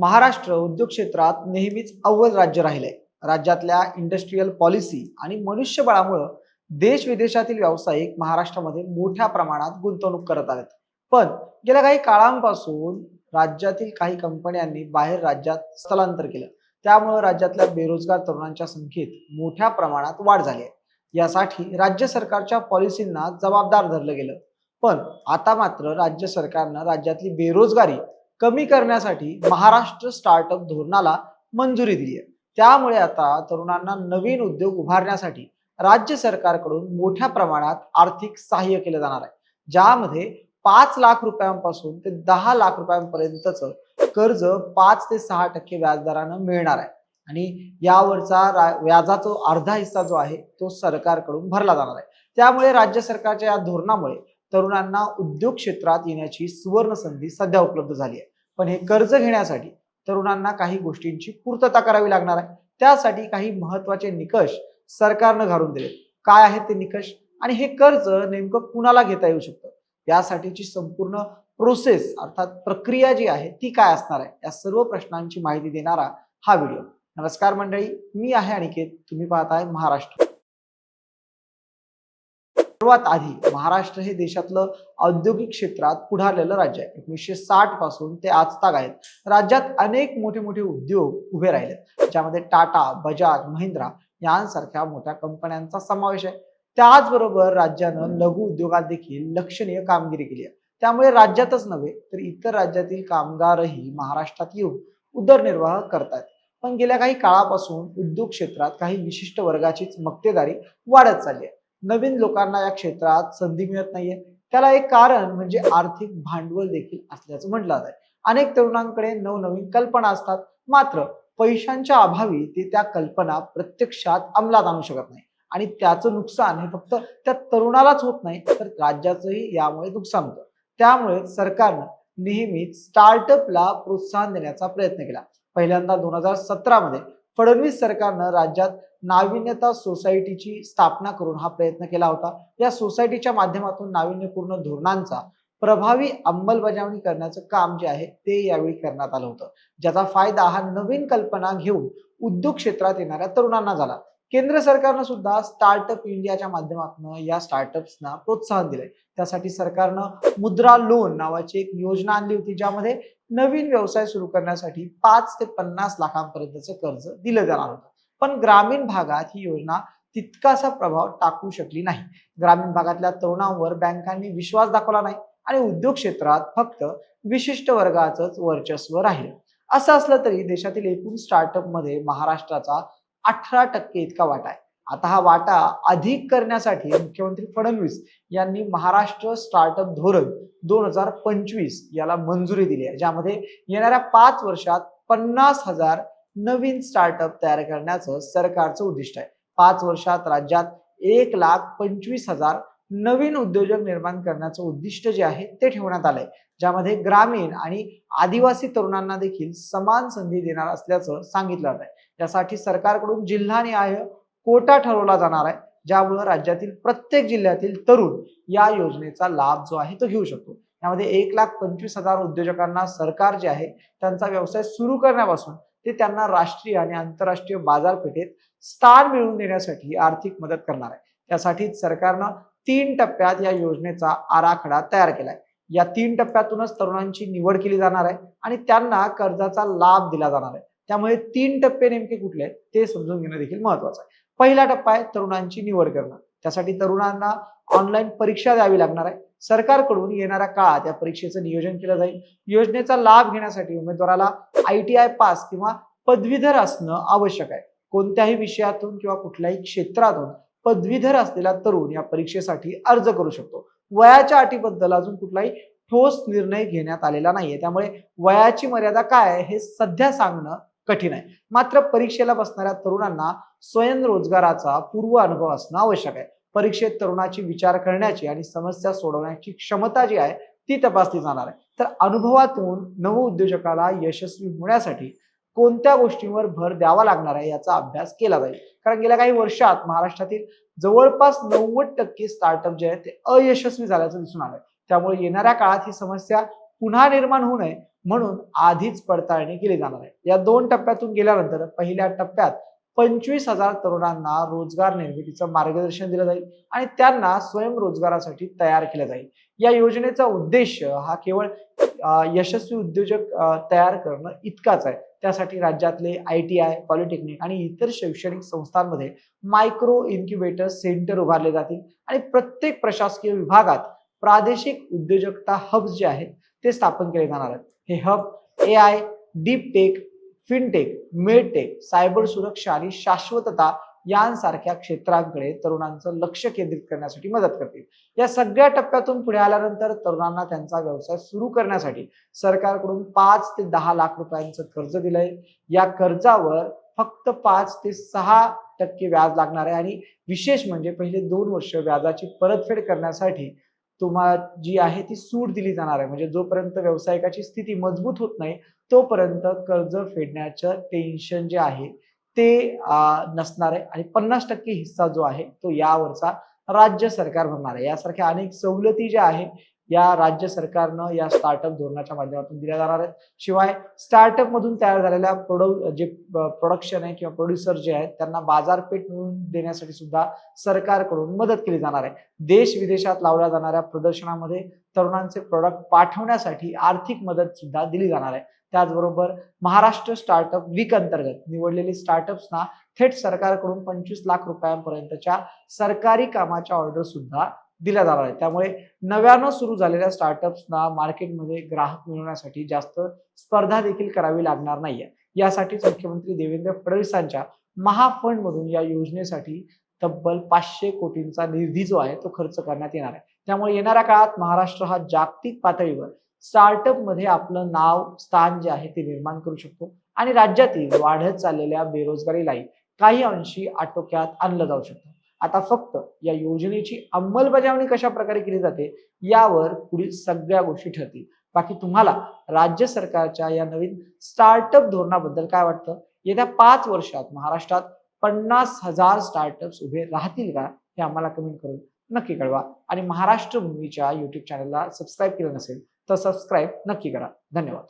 महाराष्ट्र उद्योग क्षेत्रात नेहमीच अव्वल राज्य राहिले राज्यातल्या इंडस्ट्रीयल पॉलिसी आणि मनुष्यबळामुळं देश विदेशातील व्यावसायिक महाराष्ट्रामध्ये मोठ्या प्रमाणात गुंतवणूक करत आहेत. पण गेल्या काही काळांपासून राज्यातील काही कंपन्यांनी बाहेर राज्यात स्थलांतर केलं. त्यामुळे राज्यातल्या बेरोजगार तरुणांच्या संख्येत मोठ्या प्रमाणात वाढ झाली आहे. यासाठी राज्य सरकारच्या पॉलिसींना जबाबदार धरलं गेलं. पण आता मात्र राज्य सरकारनं राज्यातली बेरोजगारी कमी करण्यासाठी महाराष्ट्र स्टार्टअप धोरणाला मंजुरी दिली आहे. त्यामुळे आता तरुणांना नवीन उद्योग उभारण्यासाठी राज्य सरकारकडून मोठ्या प्रमाणात आर्थिक सहाय्य केलं जाणार आहे. ज्यामध्ये पाच लाख रुपयांपासून ते दहा लाख रुपयांपर्यंतचं कर्ज पाच ते सहा टक्के व्याजदरानं मिळणार आहे. आणि यावरचा रा- व्याजाचा अर्धा हिस्सा जो आहे तो सरकारकडून भरला जाणार आहे. त्यामुळे राज्य सरकारच्या या धोरणामुळे तरुणांना उद्योग क्षेत्रात येण्याची सुवर्ण संधी सध्या उपलब्ध झाली आहे. पण हे कर्ज घेण्यासाठी तरुणांना काही गोष्टींची पूर्तता करावी लागणार आहे. त्यासाठी काही महत्त्वाचे निकष सरकारनं घालून दिले काय आहेत ते निकष? आणि हे कर्ज नेमकं कुणाला घेता येऊ शकतं? यासाठीची संपूर्ण प्रोसेस अर्थात प्रक्रिया जी आहे ती काय असणार आहे? या सर्व प्रश्नांची माहिती देणारा हा व्हिडिओ. नमस्कार मंडळी मी आहे अनिकेत. तुम्ही पाहताय महाराष्ट्र. सर्वात आधी महाराष्ट्र हे देशातलं औद्योगिक क्षेत्रात पुढारलेलं राज्य आहे. एकोणीसशे साठपासून ते आजताग आहेत. राज्यात अनेक मोठे मोठे उद्योग उभे राहिले ज्यामध्ये टाटा बजाज महिंद्रा यांसारख्या मोठ्या कंपन्यांचा समावेश आहे. त्याचबरोबर राज्यानं लघु उद्योगात देखील लक्षणीय कामगिरी केली आहे. त्यामुळे राज्यातच नव्हे तर इतर राज्यातील कामगारही महाराष्ट्रात येऊन उदरनिर्वाह करतात पण गेल्या काही काळापासून उद्योग क्षेत्रात काही विशिष्ट वर्गाचीच मक्तेदारी वाढत चालली आहे. नवीन लोकांना या क्षेत्रात संधी मिळत नाहीये. त्याला एक कारण म्हणजे आर्थिक भांडवल देखील असल्याचं म्हटलं जात अनेक तरुणांकडे नवनवीन कल्पना असतात. मात्र पैशांच्या अभावी ते त्या कल्पना प्रत्यक्षात अंमलात आणू शकत नाही. आणि त्याचं नुकसान हे फक्त त्या तरुणालाच होत नाही तर राज्याचंही यामुळे नुकसान होतं. त्यामुळे सरकारनं नेहमीच स्टार्टअपला प्रोत्साहन देण्याचा प्रयत्न केला. पहिल्यांदा दोन हजार सतरा मध्ये फडणवीस सरकारनं राज्यात नाविन्यता सोसायटीची स्थापना करून हा प्रयत्न केला होता. या सोसायटीच्या माध्यमातून नाविन्यपूर्ण धोरणांचा प्रभावी अंमलबजावणी करण्याचं काम जे आहे ते यावेळी करण्यात आलं होतं. ज्याचा फायदा हा नवीन कल्पना घेऊन उद्योग क्षेत्रात येणाऱ्या तरुणांना झाला. केंद्र सरकारनं सुद्धा स्टार्टअप इंडियाच्या माध्यमातून या स्टार्टअप्सना प्रोत्साहन दिलंय. त्यासाठी सरकारनं मुद्रा लोन नावाची एक योजना आणली होती ज्यामध्ये नवीन व्यवसाय सुरू करण्यासाठी पाच ते पन्नास लाखांपर्यंतचं कर्ज दिलं जाणार होतं. पण ग्रामीण भागात ही योजना तितकासा प्रभाव टाकू शकली नाही. ग्रामीण भागातल्या तरुणांवर बँकांनी विश्वास दाखवला नाही आणि उद्योग क्षेत्रात फक्त विशिष्ट वर्गाचंच वर्चस्व राहिलं. असं असलं तरी देशातील एकूण स्टार्टअपमध्ये महाराष्ट्राचा अठरा टक्के इतका वाटा आहे. आता हा वाटा अधिक करण्यासाठी मुख्यमंत्री फडणवीस यांनी महाराष्ट्र स्टार्टअप धोरण दोन हजार पंचवीस याला मंजुरी दिली आहे ज्यामध्ये येणाऱ्या पाच वर्षात पन्नास हजार नवीन स्टार्टअप तयार करण्याचं सरकारचं उद्दिष्ट आहे. पाच वर्षात राज्यात एक लाख पंचवीस हजार नवीन उद्योजक निर्माण करण्याचं उद्दिष्ट जे आहे ते ठेवण्यात आलंय ज्यामध्ये ग्रामीण आणि आदिवासी तरुणांना देखील समान संधी देणार असल्याचं सांगितलं जात आहे त्यासाठी सरकारकडून जिल्हानिहाय कोटा ठरवला जाणार आहे ज्यामुळे राज्यातील प्रत्येक जिल्ह्यातील तरुण या योजनेचा लाभ जो आहे तो घेऊ शकतो. यामध्ये एक लाख पंचवीस हजार उद्योजकांना सरकार जे आहे त्यांचा व्यवसाय सुरू करण्यापासून ते त्यांना राष्ट्रीय आणि आंतरराष्ट्रीय बाजारपेठेत स्थान मिळवून देण्यासाठी आर्थिक मदत करणार आहे. त्यासाठी सरकारनं तीन टप्प्यात या योजनेचा आराखडा तयार केलाय. या तीन टप्प्यातूनच तरुणांची निवड केली जाणार आहे आणि त्यांना कर्जाचा लाभ दिला जाणार आहे. त्यामुळे तीन टप्पे नेमके कुठले आहेत ते समजून घेणं देखील महत्वाचं आहे. पहिला टप्पा आहे तरुणांची निवड करणं. त्यासाठी तरुणांना ऑनलाईन परीक्षा द्यावी लागणार आहे. सरकारकडून येणाऱ्या काळात या परीक्षेचं नियोजन केलं जाईल. योजनेचा लाभ घेण्यासाठी उमेदवाराला आय टी आय पास किंवा पदवीधर असणं आवश्यक आहे. कोणत्याही विषयातून किंवा कुठल्याही क्षेत्रातून पदवीधर असलेला तरुण या परीक्षेसाठी अर्ज करू शकतो. वयाच्या अटीबद्दल अजून कुठलाही ठोस निर्णय घेण्यात आलेला नाहीये. त्यामुळे वयाची मर्यादा काय आहे हे सध्या सांगणं कठीण आहे. मात्र परीक्षेला बसणाऱ्या तरुणांना स्वयंरोजगाराचा पूर्व अनुभव असणं आवश्यक आहे. परीक्षेत तरुणाची विचार करण्याची आणि समस्या सोडवण्याची क्षमता जी आहे ती तपासली जाणार आहे. तर अनुभवातून नवउद्योजकाला यशस्वी होण्यासाठी कोणत्या गोष्टींवर भर द्यावा लागणार आहे याचा अभ्यास केला जाईल. कारण गेल्या काही वर्षात महाराष्ट्रातील जवळपास नव्वद टक्के स्टार्टअप जे आहेत ते अयशस्वी झाल्याचं दिसून आलंय. त्यामुळे येणाऱ्या काळात ही समस्या पुन्हा निर्माण होऊ नये म्हणून आधीच पडताळणी केली जाणार आहे. या दोन टप्प्यातून गेल्यानंतर पहिल्या टप्प्यात पंचवीस हजार तरुणांना रोजगार निर्मितीचं मार्गदर्शन दिलं जाईल आणि त्यांना स्वयंरोजगारासाठी तयार केलं जाईल. या योजनेचा उद्देश हा केवळ यशस्वी उद्योजक तयार करणं इतकाच आहे. त्यासाठी राज्यातले आय टी आय पॉलिटेक्निक आणि इतर शैक्षणिक संस्थांमध्ये मायक्रो इन्क्युबेटर सेंटर उभारले जातील आणि प्रत्येक प्रशासकीय विभागात प्रादेशिक उद्योजकता हब्स जे आहेत ते स्थापन केले जाणार आहेत. हे hub A I deep tech fintech medtech cyber सुरक्षा आणि शाश्वतता यांसारख्या क्षेत्रांकडे तरुणांचं लक्ष केंद्रित करण्यासाठी मदत करतील. या सगळ्या टप्प्यातून पुढे आल्यानंतर तरुणांना त्यांचा व्यवसाय सुरू करण्यासाठी सरकारकडून पाच ते दहा लाख रुपयांचं कर्ज दिलंय. या कर्जावर फक्त पाच ते सहा टक्के व्याज लागणार आहे आणि विशेष म्हणजे पहिले दोन वर्ष व्याजाची परतफेड करण्यासाठी तुम्हाला जी आहे ती सूट दिली जाणार आहे. म्हणजे जोपर्यंत व्यावसायिकाची स्थिती मजबूत होत नाही तोपर्यंत कर्ज फेडण्याचं टेन्शन जे आहे ते नसणार आहे. आणि पन्नास टक्के हिस्सा जो आहे तो यावरचा राज्य सरकार भरणार आहे. यासारख्या अनेक सवलती ज्या आहे या राज्य सरकारनं या स्टार्टअप धोरणाच्या माध्यमातून दिल्या जाणार आहेत. शिवाय स्टार्टअप मधून तयार झालेल्या प्रोडक्ट जे प्रोडक्शन आहे किंवा प्रोड्युसर जे आहेत त्यांना बाजारपेठ मिळवून देण्यासाठी सुद्धा सरकारकडून मदत केली जाणार आहे. देश विदेशात लावल्या जाणाऱ्या प्रदर्शनामध्ये तरुणांचे प्रोडक्ट पाठवण्यासाठी आर्थिक मदत सुद्धा दिली जाणार आहे. त्याचबरोबर महाराष्ट्र स्टार्टअप वीक अंतर्गत निवडलेली स्टार्टअप्सना थेट सरकारकडून पंचवीस लाख रुपयांपर्यंतच्या सरकारी कामाच्या ऑर्डर सुद्धा दिला जाणार आहे त्यामुळे नव्यानं सुरू झालेल्या स्टार्टअप्सना मार्केटमध्ये ग्राहक मिळवण्यासाठी जास्त स्पर्धा देखील करावी लागणार नाहीये. यासाठीच मुख्यमंत्री देवेंद्र फडणवीसांच्या महाफंड मधून या योजनेसाठी तब्बल पाचशे कोटींचा निधी जो आहे तो खर्च करण्यात येणार आहे. त्यामुळे येणाऱ्या काळात महाराष्ट्र हा जागतिक पातळीवर स्टार्टअपमध्ये आपलं नाव स्थान जे आहे ते निर्माण करू शकतो आणि राज्यातील वाढत चाललेल्या बेरोजगारीलाही काही अंशी आटोक्यात आणलं जाऊ शकतं. आता फक्त या योजनेची अंमलबजावणी कशा प्रकारे केली जाते यावर पुढील सगळ्या गोष्टी ठरतील. बाकी तुम्हाला राज्य सरकारच्या या नवीन स्टार्टअप धोरणाबद्दल काय वाटतं? येत्या पाच वर्षात महाराष्ट्रात पन्नास हजार स्टार्टअप्स उभे राहतील का? हे आम्हाला कमेंट करून नक्की कळवा. आणि महाराष्ट्र भूमीच्या युट्यूब चॅनलला सबस्क्राईब केलं नसेल तर सबस्क्राईब नक्की करा. धन्यवाद.